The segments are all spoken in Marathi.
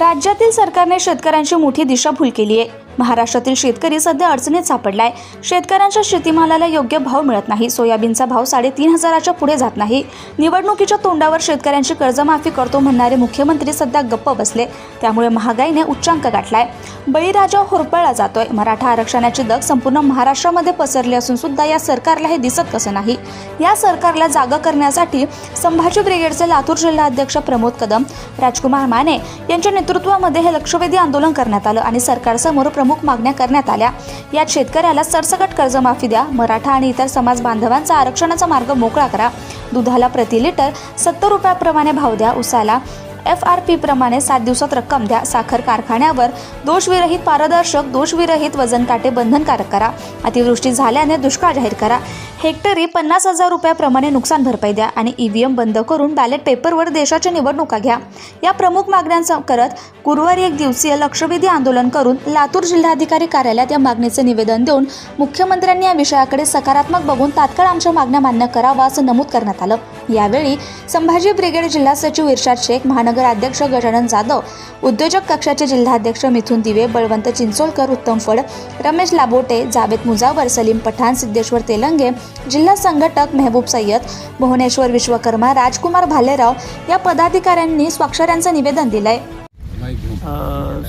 राज्यातील सरकारने शेतकऱ्यांची मोठी दिशाभूल केली आहे. महाराष्ट्रातील शेतकरी सध्या अडचणीत सापडलाय. शेतकऱ्यांच्या शेतीमालाला योग्य भाव मिळत नाही. सोयाबीनचा भाव साडेतीन हजाराच्या पुढे जात नाही. निवडणुकीच्या तोंडावर शेतकऱ्यांची कर्जमाफी करतो म्हणणारे मुख्यमंत्री सध्या गप्प बसले. त्यामुळे महागाईने उच्चांक गाठलाय. बळीराजा होरपळला जातोय. मराठा आरक्षणाची दग संपूर्ण महाराष्ट्रामध्ये पसरली असून सुद्धा या सरकारला हे दिसत कसं नाही. या सरकारला जागा करण्यासाठी संभाजी ब्रिगेडचे लातूर जिल्हाध्यक्ष प्रमोद कदम राजकुमार माने यांच्या नेतृत्वामध्ये हे लक्षवेधी आंदोलन करण्यात आलं आणि सरकारसमोर प्रमुख मागण्या करण्यात आल्या. यात शेतकऱ्याला सरसकट कर्जमाफी द्या मराठा आणि इतर समाज बांधवांचा आरक्षणाचा मार्ग मोकळा करा. दुधाला प्रति लिटर सत्तर रुपयाप्रमाणे भाव द्या उसाला एफ आर पी प्रमाणे सात दिवसात रक्कम द्या. साखर कारखान्यावर दोषविरहित पारदर्शक दोषविरहित वजन काटे बंधनकारक करा. अतिवृष्टी झाल्याने दुष्काळ जाहीर करा. हेक्टरी पन्नास हजार रुपयाप्रमाणे नुकसान भरपाई द्या आणि ईव्हीएम बंद करून बॅलेट पेपरवर देशाच्या निवडणुका घ्या. या प्रमुख मागण्यांचा करत गुरुवारी एक दिवसीय लक्षवेधी आंदोलन करून लातूर जिल्हाधिकारी कार्यालयात या मागणीचे निवेदन देऊन मुख्यमंत्र्यांनी या विषयाकडे सकारात्मक बघून तात्काळ आमच्या मागण्या मान्य करावा असं नमूद करण्यात आलं. यावेळी संभाजी ब्रिगेड जिल्हा सचिव इर्शाद शेख महानगर अध्यक्ष गजानन जाधव उद्योजक कक्षाचे जिल्हाध्यक्ष मिथुन दिवे बळवंत चिंचोलकर उत्तम फड रमेश लाबोटे जावेद मुजावर सलीम पठाण सिद्धेश्वर तेलंगे जिल्हा संघटक मेहबूब सय्यद भुवनेश्वर विश्वकर्मा राजकुमार भालेराव या पदाधिकाऱ्यांनी स्वाक्षऱ्यांचं निवेदन दिलंय.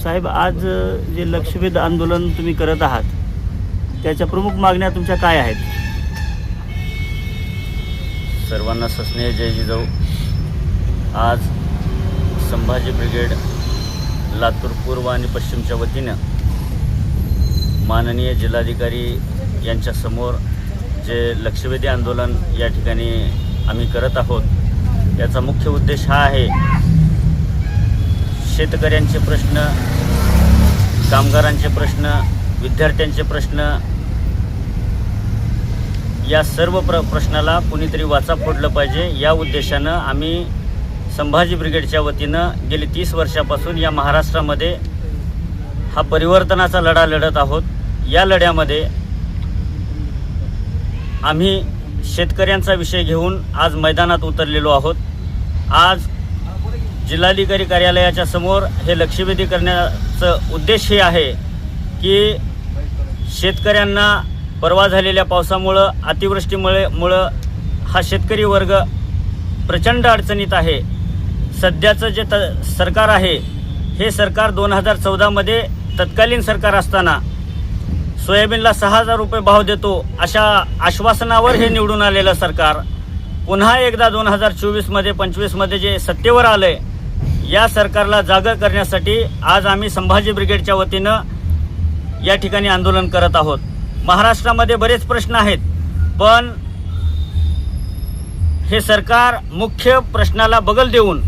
साहेब आज जे लक्षवेध आंदोलन तुम्ही करत आहात त्याच्या प्रमुख मागण्या तुमच्या काय आहेत? सर्वांना सस्नेह जय जिजाऊ आज संभाजी ब्रिगेड लातूर पूर्व आणि पश्चिमच्या वतीनं माननीय जिल्हाधिकारी यांच्यासमोर जे लक्षवेधी आंदोलन या ठिकाणी आम्ही करत आहोत याचा मुख्य उद्देश हा आहे शेतकऱ्यांचे प्रश्न कामगारांचे प्रश्न विद्यार्थ्यांचे प्रश्न या सर्व प्र प्रश्नाला कुणीतरी वाचा फोडलं पाहिजे या उद्देशानं आम्ही संभाजी ब्रिगेडच्या वतीनं गेली तीस वर्षापासून या महाराष्ट्रामध्ये हा परिवर्तनाचा लढा लढत आहोत. या लढ्यामध्ये आम्ही शेतकऱ्यांचा विषय घेऊन आज मैदानात उतरलेलो आहोत. आज जिल्हाधिकारी कार्यालयाच्या समोर हे लक्षवेधी करण्याचं उद्देश हे आहे की शेतकऱ्यांना परवा झालेल्या पावसामुळं अतिवृष्टीमुळे मुळं हा शेतकरी वर्ग प्रचंड अडचणीत आहे. सध्याचं जे त सरकार आहे हे सरकार दोन हजार चौदामध्ये तत्कालीन सरकार असताना सोयाबीनला सहा हजार रुपये भाव देतो अशा आश्वासनावर हे निवडून आलेलं सरकार. पुन्हा एकदा दोन हजार चोवीसमध्ये पंचवीसमध्ये जे सत्तेवर आलं आहे या सरकारला जागा करण्यासाठी आज आम्ही संभाजी ब्रिगेडच्या वतीनं या ठिकाणी आंदोलन करत आहोत. महाराष्ट्रामध्ये बरेच प्रश्न आहेत पण हे सरकार मुख्य प्रश्नाला बगल देऊन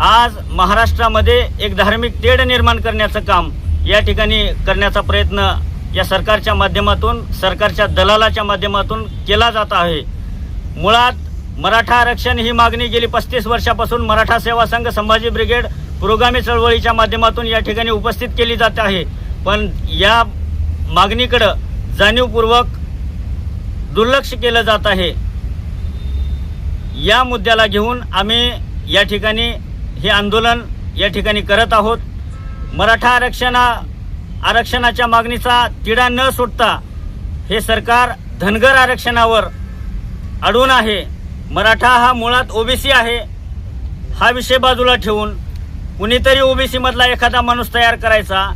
आज महाराष्ट्रामध्ये एक धार्मिक तेढ निर्माण करण्याचं काम या ठिकाणी करण्याचा प्रयत्न या सरकारच्या माध्यमातून सरकारच्या दलालाच्या माध्यमातून केला जात आहे. मुळात मराठा आरक्षण ही मागणी गेली पस्तीस वर्षापासून मराठा सेवा संघ संभाजी ब्रिगेड पुरोगामी चळवळीच्या माध्यमातून या ठिकाणी उपस्थित केली जात आहे. पण या मागणीकडं जाणीवपूर्वक दुर्लक्ष केलं जात आहे. या मुद्द्याला घेऊन आम्ही या ठिकाणी हे आंदोलन या ठिकाणी करत आहोत. मराठा आरक्षणा आरक्षणाच्या मागणीचा तिढा न सुटता हे सरकार धनगर आरक्षणावर अडून आहे. मराठा हा मुळात ओबीसी आहे. हा विषय बाजूला ठेवून कुणीतरी ओबीसीमधला एखादा माणूस तयार करायचा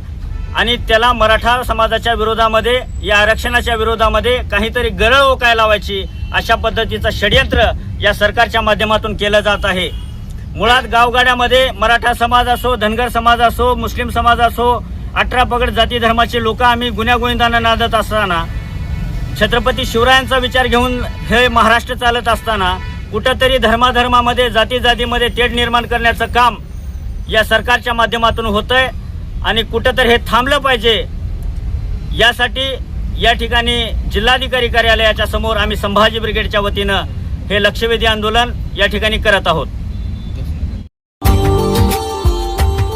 आणि त्याला मराठा समाजाच्या विरोधामध्ये या आरक्षणाच्या विरोधामध्ये काहीतरी गरळ ओकाय लावायची अशा पद्धतीचं षडयंत्र या सरकारच्या माध्यमातून केलं जात आहे. मुळात गावगाड्यामध्ये मराठा समाज असो धनगर समाज असो मुस्लिम समाज असो अठरा पगड जाती धर्माचे लोक आम्ही गुन्ह्यागोविंदांना नादत असताना छत्रपती शिवरायांचा विचार घेऊन हे महाराष्ट्र चालत असताना कुठंतरी धर्माधर्मामध्ये जाती जातीमध्ये तेढ निर्माण करण्याचं काम या सरकारच्या माध्यमातून होतंय आणि कुठंतरी हे थांबलं पाहिजे. यासाठी या ठिकाणी जिल्हाधिकारी कार्यालयाच्या समोर आम्ही संभाजी ब्रिगेडच्या वतीनं हे लक्षवेधी आंदोलन या ठिकाणी करत आहोत.